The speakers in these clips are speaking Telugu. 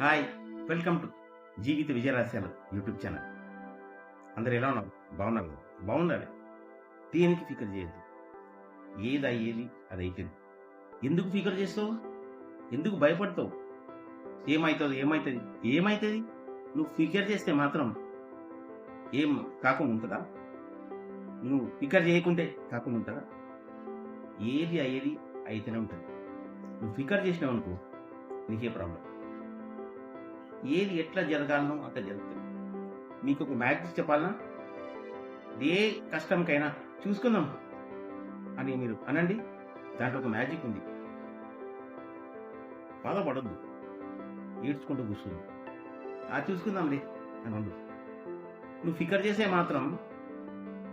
Hi welcome to Jeevitha Vijayarasalu YouTube channel. అందరు ఎలా ఉన్నారు? బాగున్నారు బాగున్నాడు దేనికి ఫికర్ చేయొద్దు? ఏది అయ్యేది అది అయిపోయింది. ఎందుకు ఫికర్ చేస్తావు? ఎందుకు భయపడతావు? ఏమవుతుంది ఏమవుతుంది ఏమవుతుంది నువ్వు ఫికర్ చేస్తే మాత్రం ఏం కాకుండా ఉంటుందా? నువ్వు ఫికర్ చేయకుంటే కాకుండా ఉంటుందా? ఏది అయ్యేది అయితేనే ఉంటుంది. నువ్వు ఫికర్ చేసినావు అనుకో నీకే ప్రాబ్లం. ఏది ఎట్లా జరగాలనో అట్లా జరుగుతుంది. మీకు ఒక మ్యాజిక్ చెప్పాలనా? ఏ కష్టంకైనా చూసుకుందాం అని మీరు అనండి. దాంట్లో ఒక మ్యాజిక్ ఉంది. బాధపడద్దు. ఏడ్చుకుంటూ కూర్చుంది. ఆ చూసుకుందాంలే అని ఉండు నువ్వు ఫికర్ చేసే మాత్రం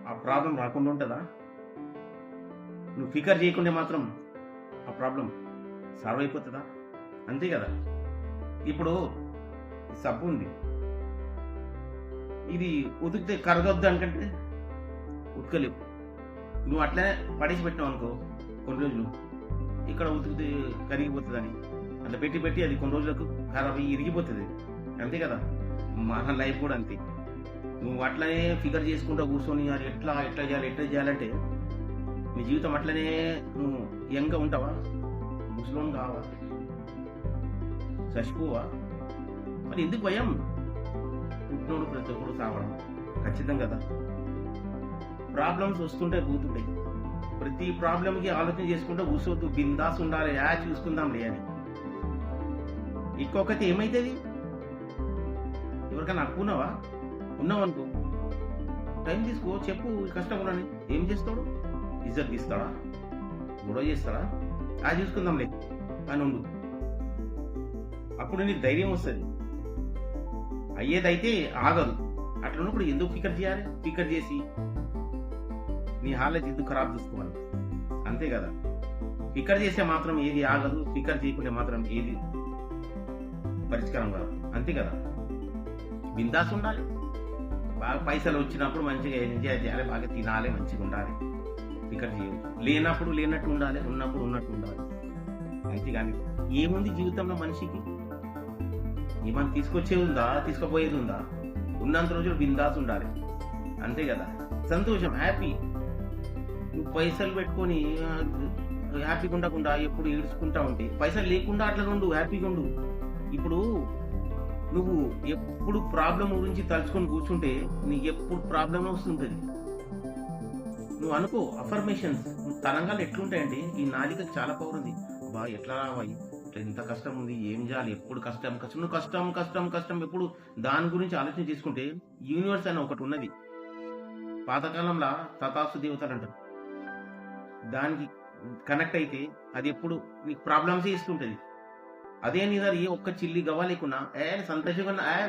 ఆ ప్రాబ్లం రాకుండా ఉంటుందా? నువ్వు ఫికర్ చేయకుండా మాత్రం ఆ ప్రాబ్లం సాల్వ్ అయిపోతుందా? అంతే కదా. ఇప్పుడు సబ్బు ఉంది. ఇది ఉతికితే కరగొద్దు అనుకంటే ఉతకలేవు. నువ్వు అట్లనే పడేసి పెట్టినావు అనుకో కొన్ని రోజులు. ఇక్కడ ఉతికితే కరిగిపోతుందని. అట్లా పెట్టి పెట్టి అది కొన్ని రోజులకు ఖరాబ్ అయ్యి ఇరిగిపోతుంది. అంతే కదా? మన లైఫ్ కూడా అంతే. నువ్వు అట్లనే ఫిగర్ చేసుకుంటూ కూర్చొని అది ఎట్లా ఎట్లా చేయాలి ఎట్లా చేయాలంటే నీ జీవితం అట్లనే నువ్వు యంగ్గా ఉంటావా? ముసలోన్ కావా? చచ్చిపోవా? మరి ఎందుకు భయం? పుట్టినోడు ప్రతి ఒక్కరు సావడం. ఖచ్చితంగా కదా. ప్రాబ్లమ్స్ వస్తుంటే పోతుంటాయి ప్రతి ప్రాబ్లంకి ఆలోచన చేసుకుంటే కూర్చోవద్దు బిందాస్ ఉండాలి. యా చూసుకుందాం లే అని. ఇంకొకటి ఏమైతుంది? ఎవరికైనా అనుకున్నావా? ఉన్నావు అనుకో టైం తీసుకో చెప్పు. కష్టం ఉండని ఏం చేస్తాడు? ఇజ్జత్ ఇస్తాడా? గొడవ చేస్తాడా? ఆ చూసుకుందాంలే. అని ఉండు. అప్పుడు నీకు ధైర్యం వస్తుంది. అయ్యేదైతే ఆగదు. అట్లా ఉన్నప్పుడు ఎందుకు ఫికర్ చేయాలి? ఫికర్ చేసి నీ హాలత్ ఎందుకు ఖరాబ్ చూసుకోవాలి? అంతే కదా. ఫికర్ చేస్తే మాత్రం ఏది ఆగదు ఫికర్ చేయకుంటే మాత్రం ఏది పరిష్కారం కాదు. అంతే కదా. బిందాస్ ఉండాలి. బాగా పైసలు వచ్చినప్పుడు మంచిగా ఎంజాయ్ చేయాలి బాగా తినాలి మంచిగా ఉండాలి. ఫికర్ చేయవచ్చు లేనప్పుడు లేనట్టు ఉండాలి ఉన్నప్పుడు ఉన్నట్టు ఉండాలి. అంతే కానీ ఏముంది జీవితంలో మనిషికి? ఏమైనా తీసుకొచ్చేది ఉందా తీసుకుపోయేది ఉందా ఉన్నంత రోజులు బిందాస్ ఉండాలి అంతే కదా? సంతోషం హ్యాపీ నువ్వు పైసలు పెట్టుకొని హ్యాపీగా ఉండకుండా ఎప్పుడు ఏడ్చుకుంటా ఉంటే పైసలు లేకుండా అట్లా ఉండు హ్యాపీగా ఉండు. ఇప్పుడు నువ్వు ఎప్పుడు ప్రాబ్లం గురించి తలుచుకొని కూర్చుంటే నీకు ఎప్పుడు ప్రాబ్లం వస్తుంటుంది. నువ్వు అనుకో అఫర్మేషన్స్ తరంగాలు ఎట్లుంటాయండి ఈ నాలికకి చాలా పవర్ ఉంది. బా ఎట్లా రావాలి? ఇంత కష్టం ఉంది ఏం చేయాలి ఎప్పుడు కష్టం కష్టం నువ్వు కష్టం కష్టం కష్టం ఎప్పుడు దాని గురించి ఆలోచన చేసుకుంటే యూనివర్స్ అని ఒకటి ఉన్నది. పాతకాలంలో తతాసు దేవతలు అంటారు. దానికి కనెక్ట్ అయితే అది ఎప్పుడు నీకు ప్రాబ్లమ్స్ ఇస్తుంటది అదే నీ దగ్గర ఏ ఒక్క చిల్లి గవ్వ లేకున్నా ఏ సంతోషంగా ఉన్నా ఏ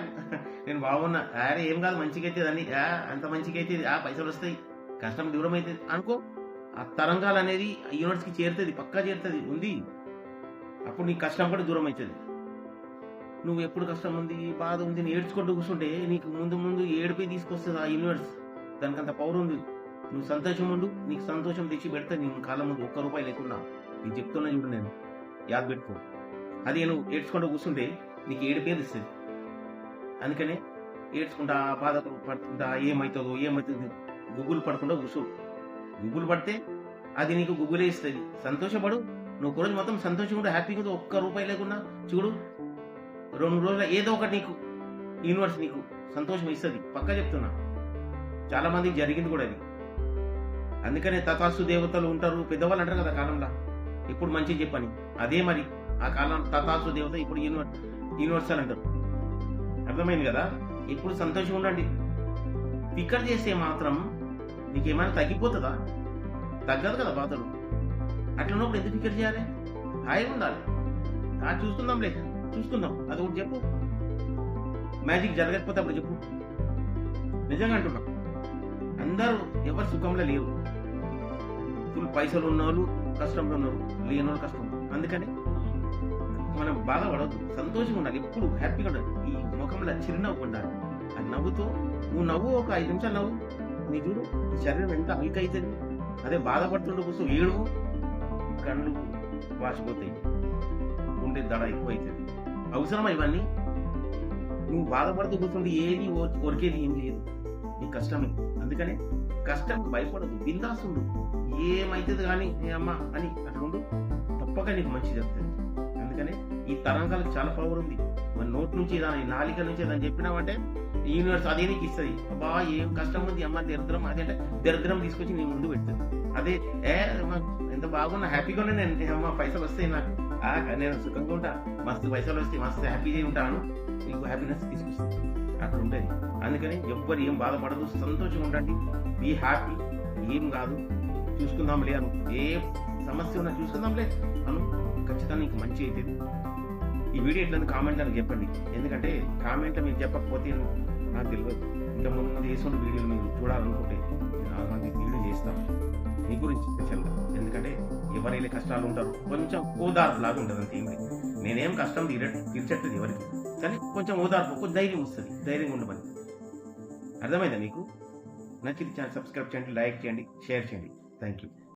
నేను బాగున్నా అరే ఏం కాదు మంచిగా అవుతుంది అని ఏ అంత మంచిగా అవుతుంది ఆ పైసలు వస్తాయి కష్టం దూరం అవుతుంది అనుకో ఆ తరంగాలు అనేది యూనివర్స్కి చేరుతుంది పక్కా చేరుతుంది ఉంది. అప్పుడు నీ కష్టం కూడా దూరం అవుతుంది నువ్వు ఎప్పుడు కష్టం ఉంది బాధ ఉంది నేను ఏడ్చుకుంటూ కూర్చుంటే నీకు ముందు ముందు ఏడిపి తీసుకొస్తుంది ఆ యూనివర్స్ దానికి అంత పవర్ ఉంది. నువ్వు సంతోషం ఉండు నీకు సంతోషం తెచ్చి పెడితే నీ కాలం ముందు ఒక్క రూపాయి లేకుండా. నీకు చెప్తున్నా చూడు నేను. యాద్ పెట్టుకో. అది నువ్వు ఏడ్చుకుంటూ కూర్చుంటే నీకు ఏడిపేది ఇస్తుంది అందుకనే ఏడ్చుకుంటా బాధ పడుతుంటా ఏమవుతుందో ఏమవుతుంది గుగ్గులు పడకుండా కూర్చో. గుగ్గులు పడితే అది నీకు గుగ్గులే ఇస్తుంది. సంతోషపడు నువ్వు ఒకరోజు మొత్తం సంతోషంగా హ్యాపీగా ఒక్క రూపాయి లేకుండా చూడు. రెండు రోజుల ఏదో ఒకటి నీకు యూనివర్స్ నీకు సంతోషం ఇస్తుంది. పక్కా చెప్తున్నా. చాలా మందికి జరిగింది కూడా అది. అందుకనే తతాసు దేవతలు ఉంటారు పెద్దవాళ్ళు అంటారు కదా కాలంలో. ఇప్పుడు మంచి చెప్పని. అదే మరి ఆ కాలం తతాసు దేవత ఇప్పుడు యూనివర్ యూనివర్సల్ అంటారు. అర్థమైంది కదా? ఇప్పుడు సంతోషం ఉండండి. ఫికర్ చేస్తే మాత్రం నీకేమైనా తగ్గిపోతుందా? తగ్గదు కదా బాధలు. అట్లా ఉన్నప్పుడు ఎందుకు ఫికర్ చేయాలి? హాయిగా ఉండాలి. ఆ చూసుకుందాంలే చూసుకుందాం. అది ఒకటి చెప్పు. మ్యాజిక్ జరగకపోతే అప్పుడు చెప్పు. నిజంగా అంటున్నా. అందరూ ఎవరు సుఖంలో లేరు. ఫుల్ పైసలు ఉన్నోళ్ళు కష్టంలో ఉన్నారు లేని వాళ్ళు కష్టం. అందుకని మనం బాగా పడవద్దు సంతోషంగా ఉండాలి. ఎప్పుడు హ్యాపీగా ఉండాలి. ఈ ముఖంలో చిరునవ్వు ఉండాలి. ఆ నవ్వుతో నువ్వు నవ్వు ఒక ఐదు నిమిషాలు నవ్వు. నీ చూడు శరీరం ఎంత అల్క అవుతుంది అదే బాధపడుతుండే కోసం ఏడువు. కళ్ళు వాసిపోతాయి. గుండె దడ ఎక్కువ అవుతుంది అవసరమా ఇవన్నీ? నువ్వు బాధపడుతూ కూర్చుంటే ఏది ఓ- ఒరికేది ఏం లేదు. నీ కష్టమే. అందుకనే కష్టం భయపడదు బిందాసుండు ఏమైతుంది కానీ ఏ అమ్మ అని అట్లుండు. తప్పక నీకు మంచి చెప్తుంది అందుకనే ఈ తరంగాలకు చాలా పవర్ ఉంది. మన నోట్ నుంచి దాని నాలిక నుంచి దాన్ని చెప్పినామంటే యూనివర్స్ అదే నీకు ఇస్తుంది. అబ్బా ఏం కష్టం ఉంది అమ్మ దరిద్రం అదే అంటే దరిద్రం తీసుకొచ్చి నీ ముందు పెడుతుంది అదే ఏ ఎంత బాగున్నా హ్యాపీగానే నేను ఏ అమ్మ పైసలు వస్తాయి నాకు. ఆ, నేను సుఖంగా ఉంటా. మస్తు పైసలు వస్తాయి మస్తు హ్యాపీగా ఉంటాను. నీకు హ్యాపీనెస్ తీసుకొస్తుంది అక్కడ ఉండేది అందుకని ఎవ్వరు ఏం బాధపడదు సంతోషంగా ఉండండి. బీ హ్యాపీ ఏం కాదు. చూసుకుందాంలే అను. ఏ సమస్య ఉన్నా చూసుకుందాంలే అను. ఖచ్చితంగా నీకు మంచి అవుతుంది ఈ వీడియో ఎట్లా కామెంట్ అని చెప్పండి. ఎందుకంటే కామెంట్ మీరు చెప్పకపోతే నాకు తెలియదు. ఇంకా ముందు చేసిన వీడియోలు మీరు చూడాలనుకుంటే నేను వీడియో చేస్తాను నీ గురించి స్పెషల్ ఎందుకంటే ఎవరైనా కష్టాలు ఉంటారు కొంచెం ఓదార్పు లాగా ఉంటుంది అంతే నేనేం కష్టం తీర తీర్చట్లేదు ఎవరికి. కానీ కొంచెం ఓదార్పు కొంచెం ధైర్యం వస్తుంది. ధైర్యంగా ఉండమని. అర్థమైందా మీకు? నచ్చితే ఛానల్ సబ్స్క్రైబ్ చేయండి లైక్ చేయండి షేర్ చేయండి. Thank you